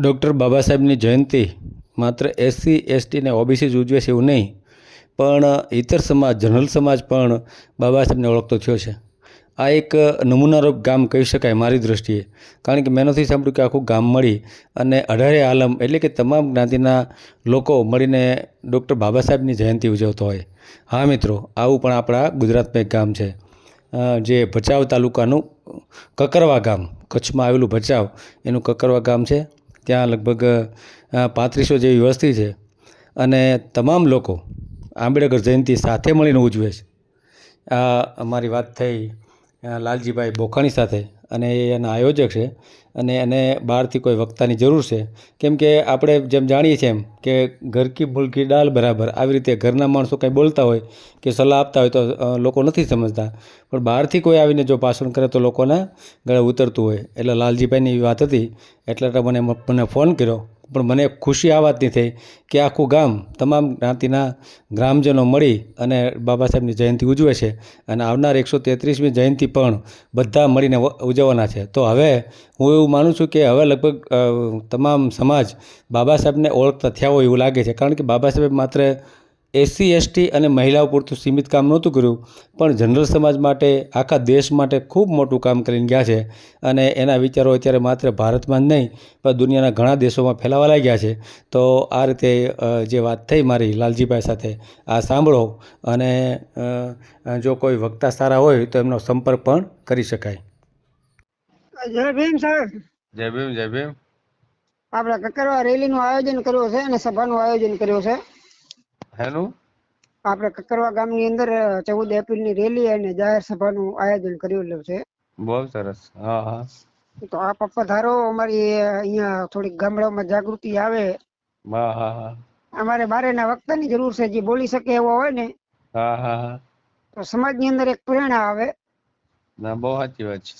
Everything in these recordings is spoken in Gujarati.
ડૉક્ટર બાબા સાહેબની જયંતિ માત્ર એસસી એસટીને ઓબીસી જ ઉજવે છે એવું નહીં, પણ ઇતર સમાજ, જનરલ સમાજ પણ બાબા સાહેબને ઓળખતો થયો છે. આ એક નમૂનારૂપ ગામ કહી શકાય મારી દૃષ્ટિએ કારણ કે મેં નથી સાંભળ્યું કે આખું ગામ મળી અને અઢારે આલમ એટલે કે તમામ જ્ઞાતિના લોકો મળીને ડૉક્ટર બાબા સાહેબની જયંતિ ઉજવતો હોય. હા મિત્રો, આવું પણ આપણા ગુજરાતમાં એક ગામ છે જે ભચાઉ તાલુકાનું કકરવા ગામ, કચ્છમાં આવેલું ભચાઉ, એનું કકરવા ગામ છે. ત્યાં લગભગ પાંત્રીસો જેવી વસ્તી છે. અને તમામ લોકો આંબેડકર જયંતિ સાથે મળીને ઉજવે છે. આ અમારી વાત થઈ લાલજીભાઈ બોખાણી સાથે. અને એ એના આયોજક છે. અને એને બહારથી કોઈ વક્તાની જરૂર છે. કેમ કે આપણે જેમ જાણીએ છીએ એમ કે ઘર કી મુલકી દાલ બરાબર આવી રીતે ઘરના માણસો કંઈ બોલતા હોય કે સલાહ આપતા હોય તો લોકો નથી સમજતા. પણ બહારથી કોઈ આવીને જો ભાષણ કરે તો લોકોના ગળે ઉતરતું હોય. એટલે લાલજીભાઈની વાત હતી, એટલે મને મને ફોન કર્યો. પણ મને ખુશી આ વાતની થઈ કે આખું ગામ તમામ જ્ઞાતિના ગ્રામજનો મળી અને બાબા સાહેબની જયંતિ ઉજવે છે અને આવનાર એકસો તેત્રીસમી જયંતિ પણ બધા મળીને ઉજવવાના છે. તો હવે હું એવું માનું છું કે હવે લગભગ તમામ સમાજ બાબા સાહેબને ઓળખતા થયા હોય એવું લાગે છે. કારણ કે બાબા સાહેબ માત્ર એસસી એસટી અને મહિલાઓ પૂરતું સીમિત કામ નહોતું કર્યું પણ જનરલ સમાજ માટે આખા દેશ માટે ખૂબ મોટું કામ કરીને ગયા છે અને એના વિચારો અત્યારે માત્ર ભારતમાં જ નહીં પણ દુનિયાના ઘણા દેશોમાં ફેલાવા લાગ્યા છે. તો આ રીતે જે વાત થઈ મારી લાલજીભાઈ સાથે આ સાંભળો અને જો કોઈ વક્તા સારા હોય તો એમનો સંપર્ક પણ કરી શકાય. જય ભીમ સાહેબ. જય ભીમ જય ભીમ. આપણે કકરવા રેલીનું આયોજન કર્યું છે અને સભાનું આયોજન કર્યું છે. હેનું આપણે કકરવા ગામની અંદર ચૌદ એપ્રિલની રેલી અને જાહેર સભાનું આયોજન કરેલું છે. બહુ સરસ. હા હા. તો આ પપ્પા ધારો અમારી અહીંયા થોડીક ગામડાઓમાં જાગૃતિ આવે. હા હા હા. અમારે બારેના વક્તાની જરૂર છે જે બોલી શકે એવો હોય ને. હા હા હા. તો સમાજની અંદર એક પ્રેરણા આવે. ના બહુ સાચી વાત છે.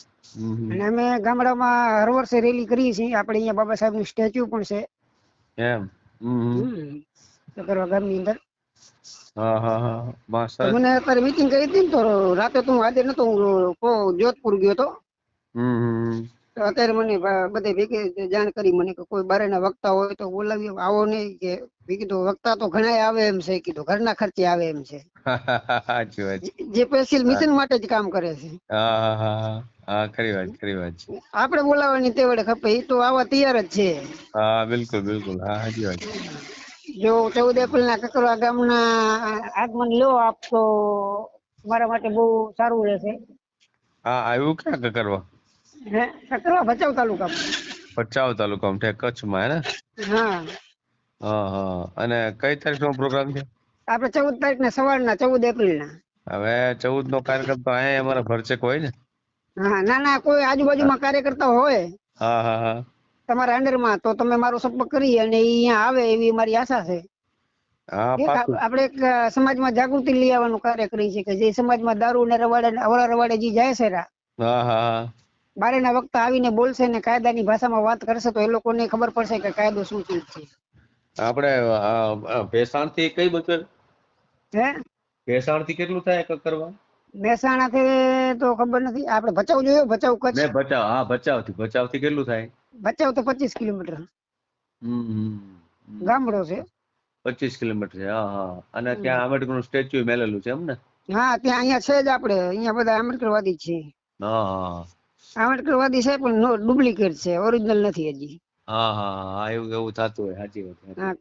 અને અમે ગામડામાં હર વર્ષે રેલી કરીએ છીએ. આપણે અહીંયા બાબા સાહેબનું સ્ટેચ્યુ પણ છે. એમ. કકરવા ગામની અંદર. હા હા હા બહુ તો સરસ મને અત્યારે મીટિંગ કરી હતી ને તો રાતે તો હું હાજર નતો હું જોધપુર ગયો તો હમ, હમ, હમ. તો અત્યારે મને બધે ભેગી જાણ કરી મને કે કોઈ બારેના વક્તા હોય તો બોલાવી આવો નહીં કે કીધું વક્તા તો ઘણા આવે એમ છે કીધું ઘરના ખર્ચે આવે એમ છે. જે સ્પેશિયલ મિશન માટે જ કામ કરે છે. ખરી વાત ખરી વાત છે. આપણે બોલાવવાની તેવડે ખપે એ તો આવા તૈયાર જ છે. હા બિલકુલ બિલકુલ. હા સાચી વાત છે. જો ચૌદ એપ્રિલ ના કકરવા ગામના આગમન લો આપ તો મારા માટે બહુ સારું રહેશે. હા આવ્યું ક્યાં કકરવા હે? કકરવા ભચાઉ તાલુકામાં. ભચાઉ તાલુકામાં છે કચ્છમાં હે ને? હા. હા હા. અને કઈ તારીખનો પ્રોગ્રામ છે? આપણે ચૌદ તારીખ ના સવારના ચૌદ એપ્રિલ ના હવે ચૌદ નો કાર્યક્રમ તો અહીંયા અમારા ભરચક હોય ને? હા ના ના કોઈ આજુબાજુમાં કાર્યકર્તા હોય. હા હા હા. તમારા અંડરમાં તો તમે મારો સંપર્ક કરી અને અહીંયા આવે એવી મારી આશા છે. એક આપણે એક સમાજમાં જાગૃતિ લઈ આવવાનું કાર્ય કરી છે કે જે સમાજમાં દારૂ ને રવાડે અવળા રવાડે જે જાય છે બારેના વક્તા આવીને બોલશે ને કાયદાની ભાષામાં વાત કરશે તો એ લોકોને ખબર પડશે કે કાયદો શું ચીજ છે. આપણે ભેસાણથી કઈ બચે હે? ભેસાણથી કેટલું થાય બેસાણા થી તો ખબર નથી. આપણે ભચાઉ જોયો? ભચાઉ કચ્છ? ભચાઉ હા ભચાઉ થી ભચાઉ થી કેટલું થાય? ભચાઉ તો પચીસ કિલોમીટર. ગામડો છે. પચીસ કિલોમીટર છે હા હા અને. ત્યાં આંબેડકરનું સ્ટેચ્યુ મેલેલું છે એમ ને? હા ત્યાં અહીંયા છે જ આપણે. અહીંયા બધા આંબેડકરવાદી છે. હા આંબેડકરવાદી છે પણ ડુપ્લિકેટ છે. ઓરિજિનલ નથી હજી. હા હા એવું એવું થતું હોય સાચી વાત શું હા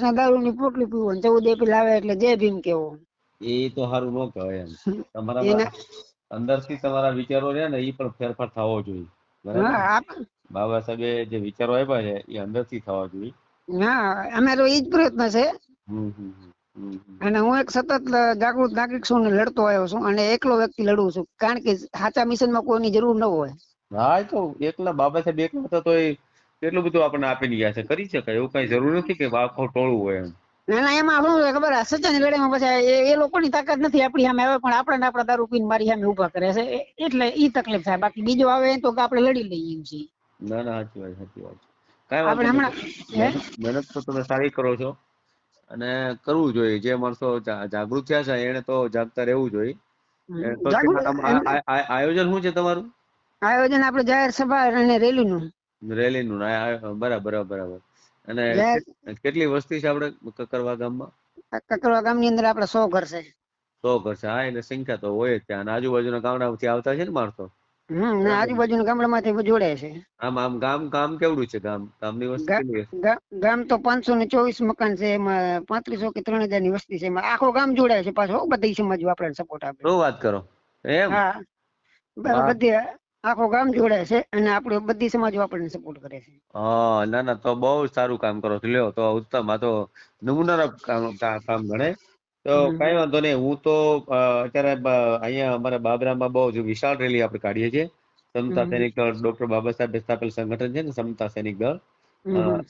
ના દારૂ ની પોટલી પીવું ચૌદ એપ્રિલ આવે એટલે જય ભીમ કેવો? એ તો સારું ન કહેવાય એમ. તમારા અંદરથી તમારા વિચારો રહ્યા ને એ પણ ફેરફાર થવો જોઈએ. બાબા સાહેબે જે વિચારો આપ્યા છે એ અંદરથી થવા જોઈએ. હા અમારો એ જ પ્રયત્ન છે. અને હું એક સતત જાગૃત નાગરિક છું લડતો આવ્યો છું અને એકલો વ્યક્તિ લડું છું. કારણ કે સાચા મિશનમાં કોઈની જરૂર ન હોય. હા એ તો એકલા બાબા સાહેબ એકલા હતા તો એ કેટલું બધું આપણને આપી ગયા છે. કરી શકાય એવું કઈ જરૂર નથી કે આખું ટોળું હોય એમ. ના એમાં શું ખબર આ સચ્ચાની લડાઈમાં પછી એ- લોકો લોકોની તાકાત નથી આપણી સામે આવે પણ આપણે આપણા દારૂ પીને મારી સામે ઊભા કરે છે. એટલે ઈ તકલીફ થાય. બાકી બીજો આવે તો આપણે લડી લઈએ એમ ના ના સાચી વાત સાચી વાત. કાંઈ આપણે હમણાં મહેનત તો તમે સારી કરો છો. અને કરવું જોઈએ. જે માણસો જાગૃત થયા છે એને તો જાગતા રહેવું જોઈએ. આયોજન શું છે તમારું? આયોજન આપણે જાહેર સભા અને રેલીનું. રેલીનું બરાબર બરાબર. અને કેટલી વસ્તી છે આપણે કકરવા ગામમાં? કકરવા ગામની અંદર આપણે સો ઘર છે. સો ઘર છે. હા એટલે સંખ્યા તો હોય જ ત્યાં. આજુબાજુના ગામડામાંથી આવતા છે ને માણસો? હમ ને આજુબાજુના ગામડામાંથી જોડે છે. આમ આમ ગામ ગામ કેવડું છે ગામ? ગામની વસ્તી ગામ તો પાંચસો ને ચોવીસ મકાન છે. એમાં પાંત્રીસો કે ત્રણ હજારની વસ્તી છે. એમાં આખો ગામ જોડાય છે પાછો. બધી સમાજો આપણે સપોર્ટ આપે. શું વાત કરો? એમ? હા. બધી આખો ગામ જોડે છે અને આપણે બધી સમાજો આપણને સપોર્ટ કરે છે. હા ના ના તો બહુ સારું કામ કરો છો. લ્યો તો ઉત્તમ આ તો નમૂનારૂપ કામ કામ ગણે. તો કઈ વાંધો નહીં. હું તો અત્યારે અહીંયા અમારા બાબરામાં બહુ જ વિશાળ રેલી આપણે કાઢીએ છીએ. સમતા સૈનિક દળ ડોક્ટર બાબા સાહેબ સ્થાપેલ સંગઠન છે ને સમતા સૈનિક દળ.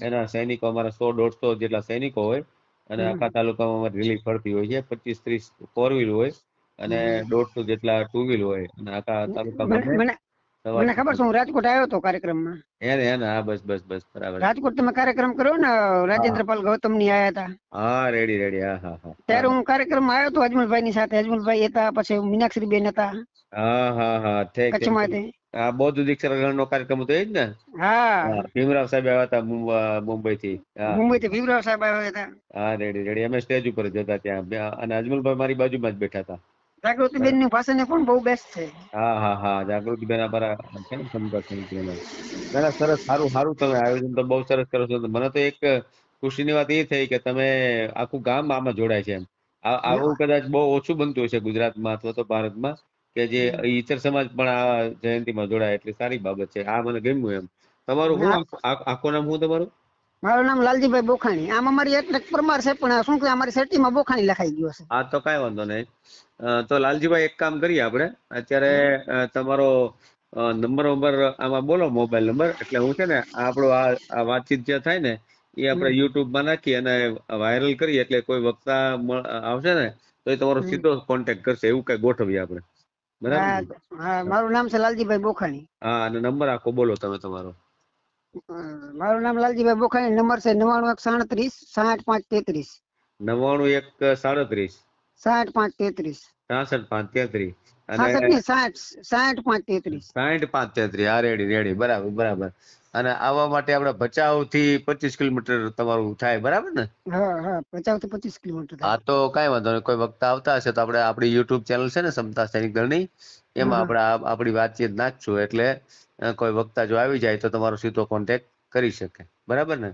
એના સૈનિકો અમારા સો દોઢસો જેટલા સૈનિકો હોય અને આખા તાલુકામાં અમારી રેલી ફરતી હોય છે. પચીસ ત્રીસ ફોર વ્હીલ હોય અને દોઢસો જેટલા ટુ વ્હીલ હોય અને આખા તાલુકામાં મને ખબર છે હું રાજકોટ આવ્યો હતો કાર્યક્રમમાં. એને એને હા બસ બસ બસ બરાબર. રાજકોટ તમે કાર્યક્રમ કર્યો ને રાજેન્દ્રપાલ ગૌતમની આયા હતા. હા રેડી રેડી હા હા હા. ત્યારે હું કાર્યક્રમ આવ્યો હતો અજમલભાઈ ની સાથે. અજમલભાઈ હતા પછી મીનાક્ષરી બેન હતા. હા હા હા ઠીક કચ્છમાંથી આ બૌદ્ધ દીક્ષા નો કાર્યક્રમ હતો એ જ ને? હા. ભીમરાવ સાહેબ આવ્યા હતા મુંબઈ થી મુંબઈ થી ભીમરાવ સાહેબ આવ્યા હતા. હા રેડી રેડી. અમે સ્ટેજ ઉપર જ હતા ત્યાં. અને અજમલભાઈ મારી બાજુમાં જ બેઠા હતા. જાગૃતિ બેનની ને પણ બહુ બેસ્ટ છે. હા હા હા. જાગૃતિ બેન અમારા છે ને સંપર્ક સમિતિના. ના સરસ સારું સારું તમે આયોજન તો બહુ સરસ કરો છો. મને તો એક ખુશીની વાત એ થઈ કે તમે આખું ગામ આમાં જોડાય છે એમ. આવું કદાચ બહુ ઓછું બનતું હશે ગુજરાતમાં અથવા તો ભારતમાં કે જે ઈચર સમાજ પણ આ જયંતિમાં જોડાય એટલે સારી બાબત છે. આ મને ગમ્યું એમ. તમારું શું આખું- આખું નામ શું તમારું? મારું નામ લાલજીભાઈ બોખાણી. આમ અમારી એટલે પરમાર છે પણ શું કે અમારી સેટીમાં બોખાણી લખાઈ ગયો છે હા તો કાંઈ વાંધો નહીં. તો લાલજીભાઈ એક કામ કરીએ આપણે. અત્યારે તમારો નંબર નંબર આમાં બોલો મોબાઈલ નંબર. એટલે હું છે ને આપણો આ વાતચીત જે થાય ને એ આપણે યુટ્યુબમાં નાખી અને વાયરલ કરીએ. એટલે કોઈ વક્તા આવશે ને તો એ તમારો સીધો કોન્ટેક્ટ કરશે. એવું કઈ ગોઠવીએ આપણે. બરાબર હા મારું નામ છે લાલજીભાઈ બોખાણી. હા અને નંબર આખો બોલો તમે તમારો. મારું નામ લાલજીભાઈ બોખાણી નંબર છે નવાણું એક સાડત્રીસ સાઠ પાંચ તેત્રીસ. નવાણું એક સાડત્રીસ. સાઠ પાંચ તેત્રીસ. છાસઠ પાંચ તેત્રીસ. સાસઠ અને સાઠ સાઠ પાંચ તેત્રીસ. સાઠ પાંચ તેત્રીસ. હા રેડી રેડી બરાબર બરાબર. અને આવવા માટે આપણે ભચાઉ થી પચીસ કિલોમીટર તમારું થાય બરાબર ને? હા હા પચાસથી પચીસ કિલોમીટર હા તો કઈ વાંધો નહીં. કોઈ વખત આવતા હશે તો આપણે આપણી યુટ્યુબ ચેનલ છે ને સમતા સૈનિક દળની એમાં આપડે આપણે આ- આપણી વાતચીત નાખશું. એટલે કોઈ વક્તા જો આવી જાય તો તમારો સીધો કોન્ટેક્ટ કરી શકે. બરાબર ને?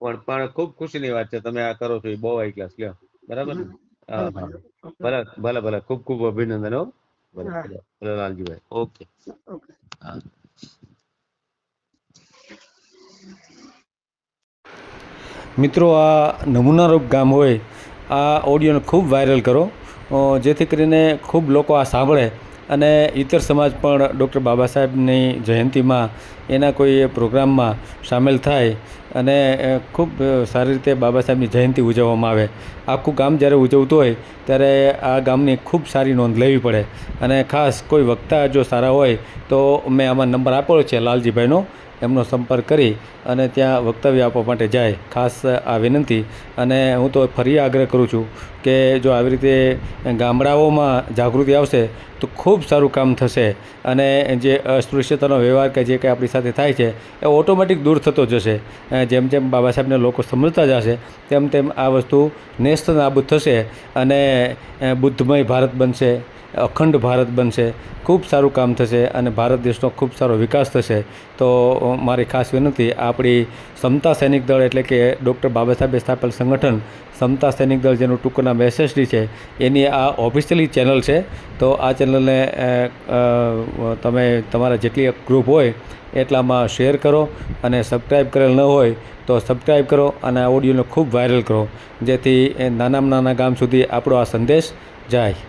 પણ પણ ખૂબ ખુશીની વાત છે. તમે આ કરો છો એ બહુ હાઈ ક્લાસ લ્યો. બરાબર ને? ભલે ભલે ભલે. ખૂબ ખૂબ અભિનંદન હો. ભલે લાલજીભાઈ. ઓકે. ઓકે. હા. મિત્રો આ નમૂનારૂપ ગામ હોય આ ઓડિયોને ખૂબ વાયરલ કરો. જેથી કરીને ખૂબ લોકો આ સાંભળે. અને ઇતર સમાજ પણ ડૉક્ટર બાબા સાહેબની જયંતિમાં એના કોઈ પ્રોગ્રામમાં સામેલ થાય અને ખૂબ સારી રીતે બાબા સાહેબની જયંતિ ઉજવવામાં આવે. આખું ગામ જ્યારે ઉજવતું હોય, ત્યારે આ ગામની ખૂબ સારી નોંધ લેવી પડે. અને ખાસ કોઈ વક્તા જો સારા હોય, તો મેં આમાં નંબર આપેલો છે લાલજીભાઈનો. એમનો સંપર્ક કરી અને ત્યાં વક્તવ્ય આપવા માટે જાય. ખાસ આ વિનંતી. અને હું તો ફરી આગ્રહ કરું છું કે જો આવી રીતે ગામડાઓમાં જાગૃતિ આવશે, તો ખૂબ સારું કામ થશે. અને જે અસ્પૃશ્યતાનો વ્યવહાર કે જે કંઈ આપણી સાથે થાય છે, એ ઓટોમેટિક દૂર થતો જશે. જેમ જેમ બાબા સાહેબને લોકો સમજતા જશે, તેમ તેમ આ વસ્તુ નેસ્ત નાબૂદ થશે અને બુદ્ધમય ભારત બનશે. અખંડ ભારત બનશે, ખૂબ સારું કામ થશે અને ભારત દેશનો ખૂબ સારો વિકાસ થશે. તો મારી ખાસ વિનંતી, આપણી સમતા સૈનિક દળ એટલે કે ડૉક્ટર બાબા સાહેબે સ્થાપેલ સંગઠન, સમતા સૈનિક દળ જેનું ટૂંકું નામ એસએસડી છે, એની આ ઓફિશિયલી ચેનલ છે. તો આ ચેનલને તમે તમારા જેટલી ગ્રુપ હોય, એટલામાં શેર કરો અને સબસ્ક્રાઈબ કરેલ ન હોય, તો સબસ્ક્રાઈબ કરો અને આ ઓડિયોને ખૂબ વાયરલ કરો. જેથી નાનામાં નાના ગામ સુધી આપણો આ સંદેશ જાય.